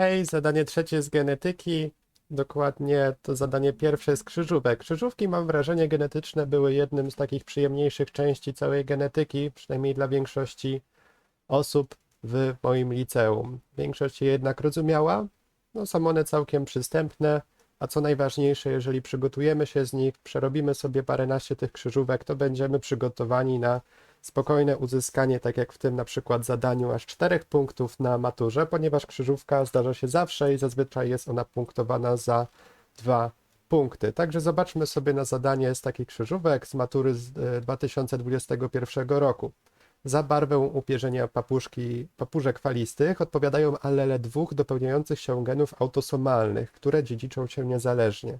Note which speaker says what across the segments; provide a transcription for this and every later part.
Speaker 1: Hej, zadanie trzecie z genetyki. Dokładnie to zadanie pierwsze z krzyżówek. Krzyżówki, mam wrażenie, genetyczne były jednym z takich przyjemniejszych części całej genetyki, przynajmniej dla większości osób w moim liceum. Większość je jednak rozumiała. No, są one całkiem przystępne, a co najważniejsze, jeżeli przygotujemy się z nich, przerobimy sobie paręnaście tych krzyżówek, to będziemy przygotowani na spokojne uzyskanie, tak jak w tym na przykład zadaniu, aż czterech punktów na maturze, ponieważ krzyżówka zdarza się zawsze i zazwyczaj jest ona punktowana za dwa punkty. Także zobaczmy sobie na zadanie z takich krzyżówek z matury z e, 2021 roku. Za barwę upierzenia papuszki, papużek falistych odpowiadają allele dwóch dopełniających się genów autosomalnych, które dziedziczą się niezależnie.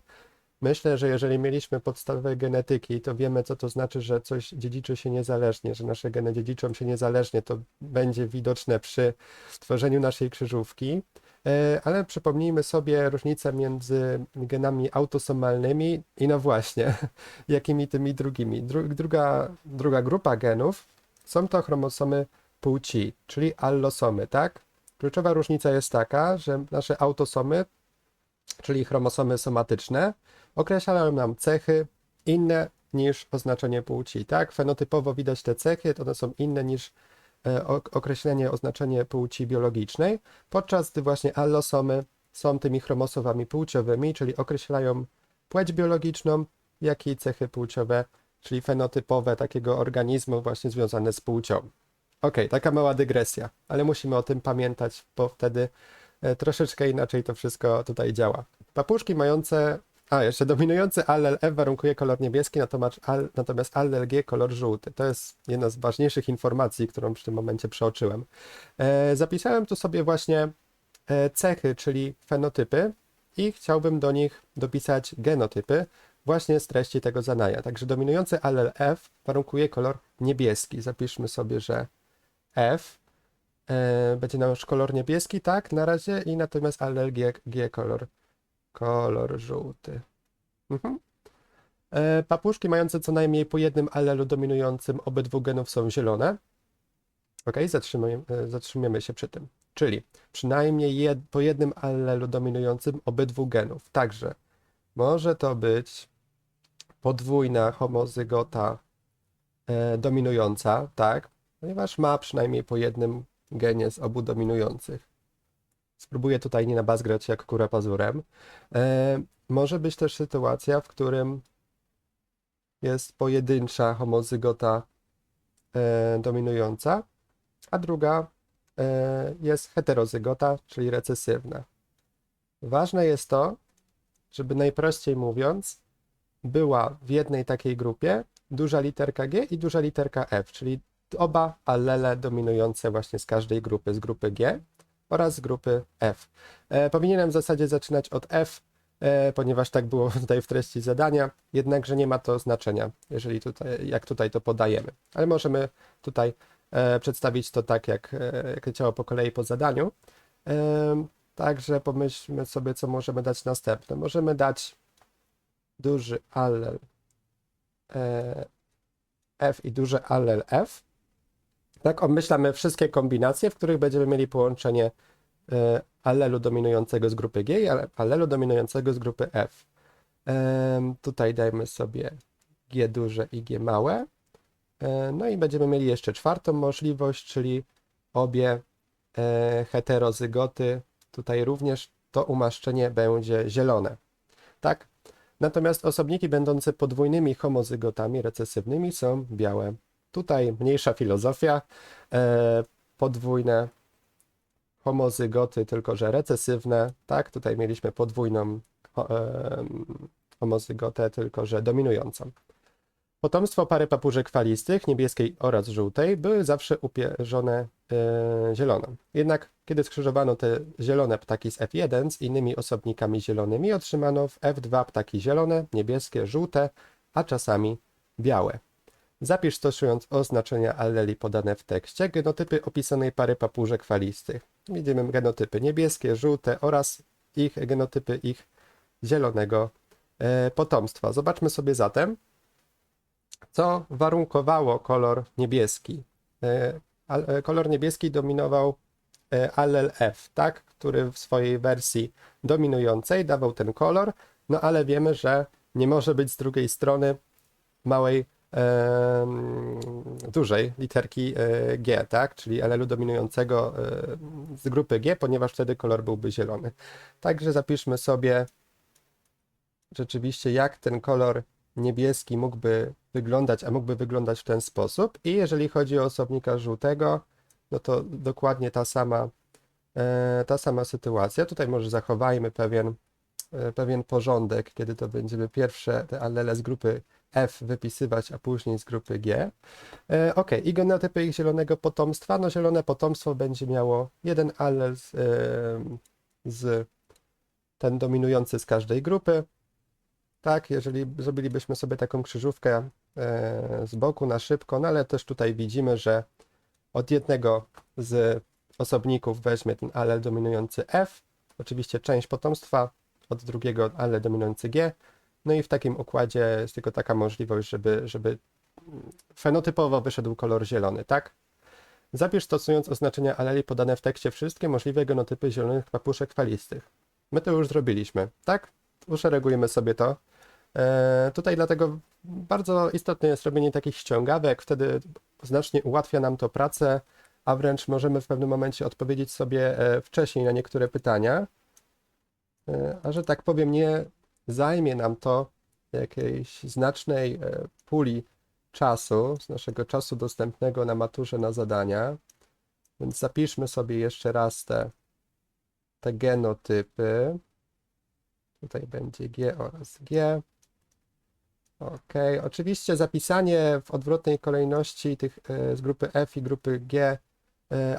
Speaker 1: Myślę, że jeżeli mieliśmy podstawę genetyki, to wiemy, co to znaczy, że coś dziedziczy się niezależnie, że nasze geny dziedziczą się niezależnie. To będzie widoczne przy tworzeniu naszej krzyżówki. E, Ale przypomnijmy sobie różnicę między genami autosomalnymi i no właśnie, jakimi tymi drugimi. Dru- druga, druga grupa genów są to chromosomy płci, czyli allosomy, tak? Kluczowa różnica jest taka, że nasze autosomy, czyli chromosomy somatyczne, określają nam cechy inne niż oznaczenie płci, tak? Fenotypowo widać te cechy, to one są inne niż e, ok- określenie, oznaczenie płci biologicznej, podczas gdy właśnie allosomy są tymi chromosomami płciowymi, czyli określają płeć biologiczną, jak i cechy płciowe, czyli fenotypowe takiego organizmu właśnie związane z płcią. Okej, taka mała dygresja, ale musimy o tym pamiętać, bo wtedy troszeczkę inaczej to wszystko tutaj działa. Papuszki mające, a jeszcze dominujący allel F warunkuje kolor niebieski, natomiast, al, natomiast allel G kolor żółty. To jest jedna z ważniejszych informacji, którą w tym momencie przeoczyłem. E, zapisałem tu sobie właśnie e, cechy, czyli fenotypy i chciałbym do nich dopisać genotypy właśnie z treści tego zadania. Także dominujący allel F warunkuje kolor niebieski. Zapiszmy sobie, że F e, będzie nasz kolor niebieski, tak, na razie, i natomiast allel G, kolor, kolor żółty. Mhm. E, papuszki mające co najmniej po jednym allelu dominującym obydwu genów są zielone. Ok, zatrzymujemy, e, się przy tym. Czyli przynajmniej jed, po jednym allelu dominującym obydwu genów. Także może to być podwójna homozygota e, dominująca, tak? Ponieważ ma przynajmniej po jednym genie z obu dominujących. Spróbuję tutaj nie nabazgrać jak kura pazurem. E, może być też sytuacja, w którym jest pojedyncza homozygota e, dominująca, a druga e, jest heterozygota, czyli recesywna. Ważne jest to, żeby najprościej mówiąc, była w jednej takiej grupie duża literka G i duża literka F, czyli oba allele dominujące właśnie z każdej grupy, z grupy G oraz z grupy F. E, powinienem w zasadzie zaczynać od F, e, ponieważ tak było tutaj w treści zadania, jednakże nie ma to znaczenia, jeżeli tutaj, jak tutaj to podajemy. Ale możemy tutaj e, przedstawić to tak, jak, jak leciało po kolei po zadaniu. Także pomyślmy sobie, co możemy dać następne. Możemy dać duży allel F i duży allel F. Tak, obmyślamy wszystkie kombinacje, w których będziemy mieli połączenie e, allelu dominującego z grupy G i ale- allelu dominującego z grupy F. Tutaj dajmy sobie G duże i G małe. E, No i będziemy mieli jeszcze czwartą możliwość, czyli obie e, heterozygoty. Tutaj również to umaszczenie będzie zielone. Tak? Natomiast osobniki będące podwójnymi homozygotami recesywnymi są białe. Tutaj mniejsza filozofia. E, podwójne homozygoty, tylko że recesywne. Tak, tutaj mieliśmy podwójną em, homozygotę, tylko że dominującą. Potomstwo pary papużek falistych, niebieskiej oraz żółtej, były zawsze upierzone e, zielono. Jednak kiedy skrzyżowano te zielone ptaki z F1 z innymi osobnikami zielonymi, otrzymano w F2 ptaki zielone, niebieskie, żółte, a czasami białe. Zapisz stosując oznaczenia alleli podane w tekście genotypy opisanej pary papużek falistych. Widzimy genotypy niebieskie, żółte oraz ich genotypy ich zielonego e, potomstwa. Zobaczmy sobie zatem, co warunkowało kolor niebieski. E, e, Kolor niebieski dominował e, allel F, tak? Który w swojej wersji dominującej dawał ten kolor, no ale wiemy, że nie może być z drugiej strony małej, dużej literki e, G, tak? Czyli allelu dominującego e, z grupy G, ponieważ wtedy kolor byłby zielony. Także zapiszmy sobie rzeczywiście, jak ten kolor niebieski mógłby wyglądać, a mógłby wyglądać w ten sposób. I jeżeli chodzi o osobnika żółtego, no to dokładnie ta sama, e, ta sama sytuacja. Tutaj może zachowajmy pewien, pewien porządek, kiedy to będziemy pierwsze te allele z grupy F wypisywać, a później z grupy G. E, ok, i genotypy ich zielonego potomstwa. No zielone potomstwo będzie miało jeden allel z, e, z ten dominujący z każdej grupy. Tak, jeżeli zrobilibyśmy sobie taką krzyżówkę e, z boku na szybko, no ale też tutaj widzimy, że od jednego z osobników weźmie ten allel dominujący F, oczywiście część potomstwa, od drugiego allel dominujący G, no i w takim układzie jest tylko taka możliwość, żeby, żeby fenotypowo wyszedł kolor zielony, tak? Zapisz stosując oznaczenia aleli podane w tekście wszystkie możliwe genotypy zielonych papuszek falistych. My to już zrobiliśmy, tak? Uszeregujemy sobie to. E, tutaj dlatego bardzo istotne jest robienie takich ściągawek, wtedy znacznie ułatwia nam to pracę, a wręcz możemy w pewnym momencie odpowiedzieć sobie e, wcześniej na niektóre pytania. E, a że tak powiem, nie zajmie nam to jakiejś znacznej e, puli czasu, z naszego czasu dostępnego na maturze na zadania. Więc zapiszmy sobie jeszcze raz te, te genotypy. Tutaj będzie G oraz G. Ok, oczywiście zapisanie w odwrotnej kolejności tych e, z grupy F i grupy G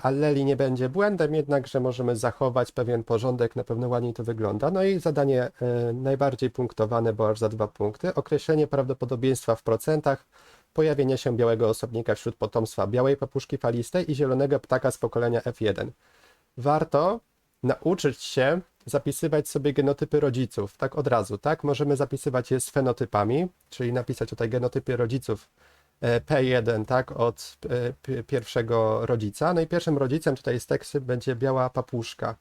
Speaker 1: alleli nie będzie błędem, jednakże możemy zachować pewien porządek, na pewno ładniej to wygląda. No i zadanie e, najbardziej punktowane, bo aż za dwa punkty. Określenie prawdopodobieństwa w procentach pojawienia się białego osobnika wśród potomstwa białej papuszki falistej i zielonego ptaka z pokolenia F1. Warto nauczyć się zapisywać sobie genotypy rodziców, tak od razu, tak? Możemy zapisywać je z fenotypami, czyli napisać tutaj genotypy rodziców e, P1, tak, od e, pi- pierwszego rodzica. No i pierwszym rodzicem tutaj z teksty będzie biała papuszka.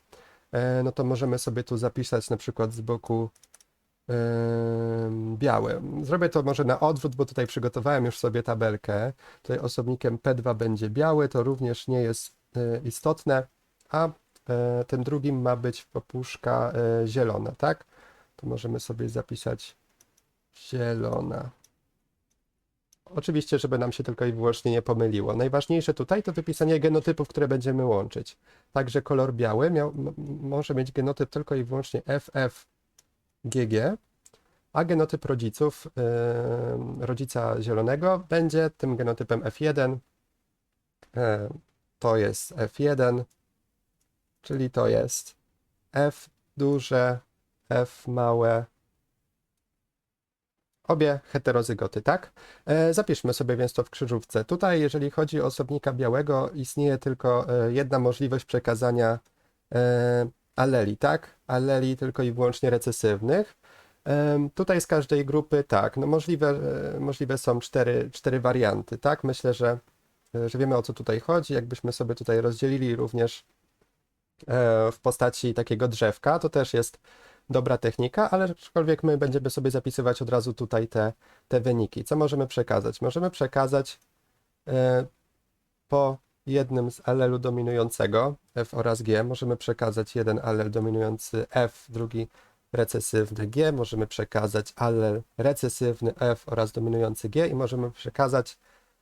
Speaker 1: E, No to możemy sobie tu zapisać na przykład z boku białe. Zrobię to może na odwrót, bo tutaj przygotowałem już sobie tabelkę. Tutaj osobnikiem P2 będzie biały, to również nie jest e, istotne, a e, tym drugim ma być papuszka e, zielona, tak? To możemy sobie zapisać zielona. Oczywiście, żeby nam się tylko i wyłącznie nie pomyliło. Najważniejsze tutaj to wypisanie genotypów, które będziemy łączyć. Także kolor biały miał, może mieć genotyp tylko i wyłącznie FFGG, a genotyp rodziców, yy, rodzica zielonego będzie tym genotypem F1. E, to jest F1, czyli to jest F duże, F małe, obie heterozygoty, tak? E, Zapiszmy sobie więc to w krzyżówce. Tutaj, jeżeli chodzi o osobnika białego, istnieje tylko e, jedna możliwość przekazania e, aleli, tak? Aleli tylko i wyłącznie recesywnych. Tutaj z każdej grupy, tak, no możliwe, możliwe są cztery, cztery warianty, tak? Myślę, że, że wiemy o co tutaj chodzi. Jakbyśmy sobie tutaj rozdzielili również w postaci takiego drzewka, to też jest dobra technika, ale aczkolwiek my będziemy sobie zapisywać od razu tutaj te, te wyniki. Co możemy przekazać? Możemy przekazać e, po jednym z alelu dominującego F oraz G, możemy przekazać jeden alel dominujący F, drugi recesywny G, możemy przekazać allel recesywny F oraz dominujący G i możemy przekazać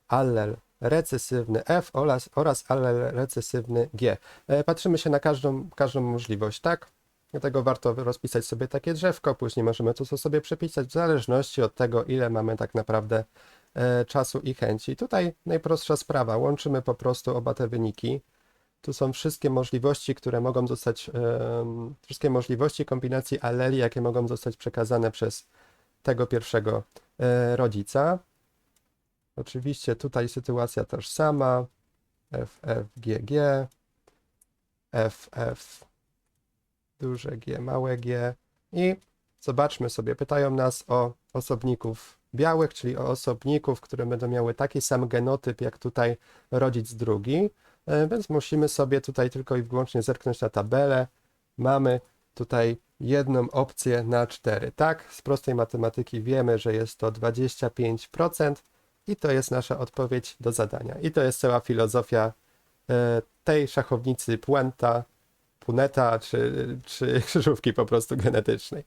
Speaker 1: allel recesywny F oraz, oraz recesywny G. E, Patrzymy się na każdą, każdą możliwość, tak? Dlatego warto rozpisać sobie takie drzewko, później możemy to sobie przepisać w zależności od tego, ile mamy tak naprawdę e, czasu i chęci. Tutaj najprostsza sprawa, łączymy po prostu oba te wyniki. Tu są wszystkie możliwości, które mogą zostać, em, wszystkie możliwości kombinacji aleli, jakie mogą zostać przekazane przez tego pierwszego e, rodzica. Oczywiście tutaj sytuacja tożsama. F, F, G, G. F, F, duże G, małe G. I zobaczmy sobie, pytają nas o osobników białych, czyli o osobników, które będą miały taki sam genotyp jak tutaj rodzic drugi. E, Więc musimy sobie tutaj tylko i wyłącznie zerknąć na tabelę. Mamy tutaj jedną opcję na 4. Tak, z prostej matematyki wiemy, że jest to 25% i to jest nasza odpowiedź do zadania. I to jest cała filozofia e, tej szachownicy Puenta, Puneta czy, czy krzyżówki po prostu genetycznej.